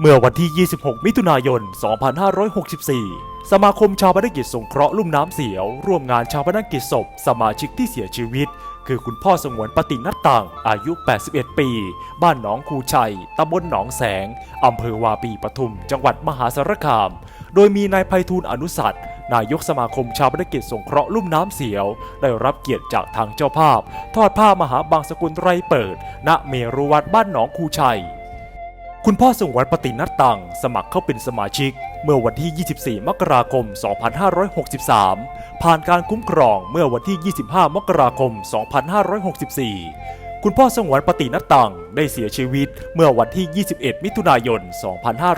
เมื่อวันที่ 26 มิถุนายน 2564 สมาคมชาวพนกิจสงเคราะห์ลุ่มน้ำเสียว ร่วมงานชาวพนกิจศพ สมาชิกที่เสียชีวิต คือคุณพ่อสงวนปฏินัตตังอายุ 81 ปี บ้านหนองคูชัย ตำบลหนองแสง อำเภอวาปีปทุม จังหวัดมหาสารคาม โดยมีนายไพฑูรย์อนุสัตย์นายกสมาคมชาวพนกิจสงเคราะห์ลุ่มน้ำเสียว ได้รับเกียรติจากทางเจ้าภาพ ทอดผ้ามหาบางสกุลไรเปิด ณ เมรุวัดบ้านหนองคูชัย คุณพ่อสงวนปฏินัตตัง สมัครเข้าเป็นสมาชิก เมื่อวันที่ 24 มกราคม 2563 ผ่านการคุ้มครองเมื่อวันที่ 25 มกราคม 2564 คุณพ่อสงวนปฏินัตตัง ได้เสียชีวิตเมื่อวันที่ 21 มิถุนายน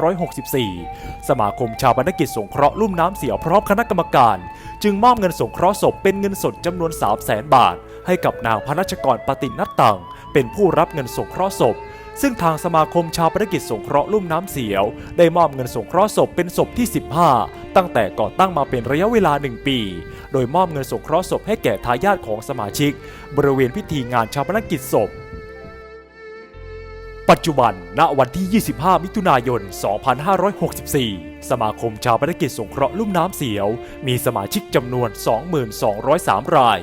2564 สมาคมชาวบรรกิจสงเคราะห์ลุ่มน้ำเสียวพร้อมคณะกรรมการ จึงมอบเงินสงเคราะห์ศพเป็นเงินสดจำนวน 3 0 0แสนบาท ให้กับนางพนัชกรปฏินัตตัง เป็นผู้รับเงินสงเคราะห์ศพ ซึ่งทางสมาคมชาวประกิจสงเคราะห์ลุ่มน้ำเสียว ได้มอบเงินสงเคราะห์ศพเป็นศพที่ 15 ตั้งแต่ก่อตั้งมาเป็นระยะเวลา 1 ปี โดยมอบเงินสงเคราะห์ศพให้แก่ทายาทของสมาชิก บริเวณพิธีงานชาปนกิจศพปัจจุบัน ณ วันที่ 25 มิถุนายน 2564 สมาคมชาวปนกิจสงเคราะห์ลุ่มน้ำเสียว มีสมาชิกจำนวน 2203ราย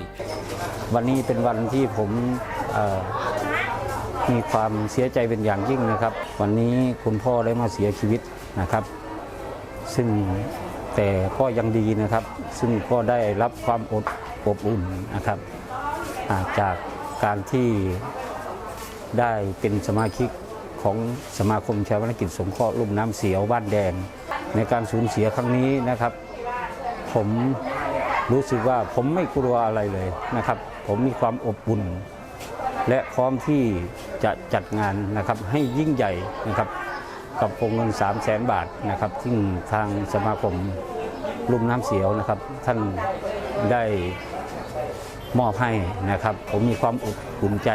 วันนี้เป็นวันที่ผมเมีความเสียใจเป็นอย่างยิ่งนะครับ วันนี้คุณพ่อได้มาเสียชีวิตนะครับ ซึ่งแต่ก็ยังดีนะครับ ซึ่งก็ได้รับความอดอบอุ่นนะครับาจากการที่ได้เป็นสมาชิกของสมาคมชาวพนกิจสงเคราะห์ลุ่มน้ำเสียวบ้านแดง ในการสูญเสียครั้งนี้นะครับ ผมรู้สึกว่าผมไม่กลัวอะไรเลยนะครับ ผมมีความอบอุ่น และพร้อมที่ จะจัดงานนะครับให้ยิ่งใหญ่นะครับกับวงเงิน 3 0 0แสนบาทนะครับซึ่งทางสมาคมลุ่มน้ำเสียวนะครับ ท่านได้มอบให้นะครับ ผมมีความอบอุ่นใจ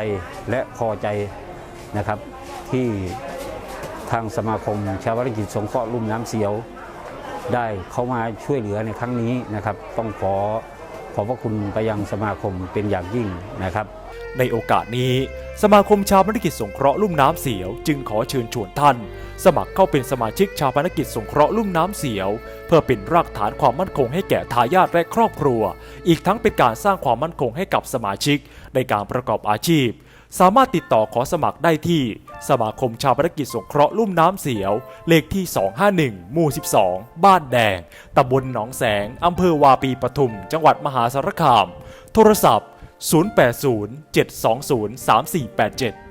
และพอใจนะครับ ที่ทางสมาคมชาวบริกิจสงเคราะห์ลุ่มน้ำเสียว ได้เข้ามาช่วยเหลือในครั้งนี้นะครับ ต้องขอ ขอบพระคุณไปยังสมาคมเป็นอย่างยิ่งนะครับ ในโอกาสนี้สมาคมชาวพนักิจสงเคราะห์ลุ่มน้ำเสียว จึงขอเชิญชวนท่าน สมัครเข้าเป็นสมาชิกชาวพนักิจสงเคราะห์ลุ่มน้ำเสียว เพื่อเป็นรากฐานความมั่นคงให้แก่ทายาทและครอบครัว อีกทั้งเป็นการสร้างความมั่นคงให้กับสมาชิกในการประกอบอาชีพ สามารถติดต่อขอสมัครได้ที่สมาคมชาวภารกิจสงเคราะห์ลุ่มน้ำเสียว เลขที่ 251 หมู่ 12 บ้านแดง ตำบลหนองแสง อำเภอวาปีปทุม จังหวัดมหาสารคาม โทรศัพท์ 080 720 3487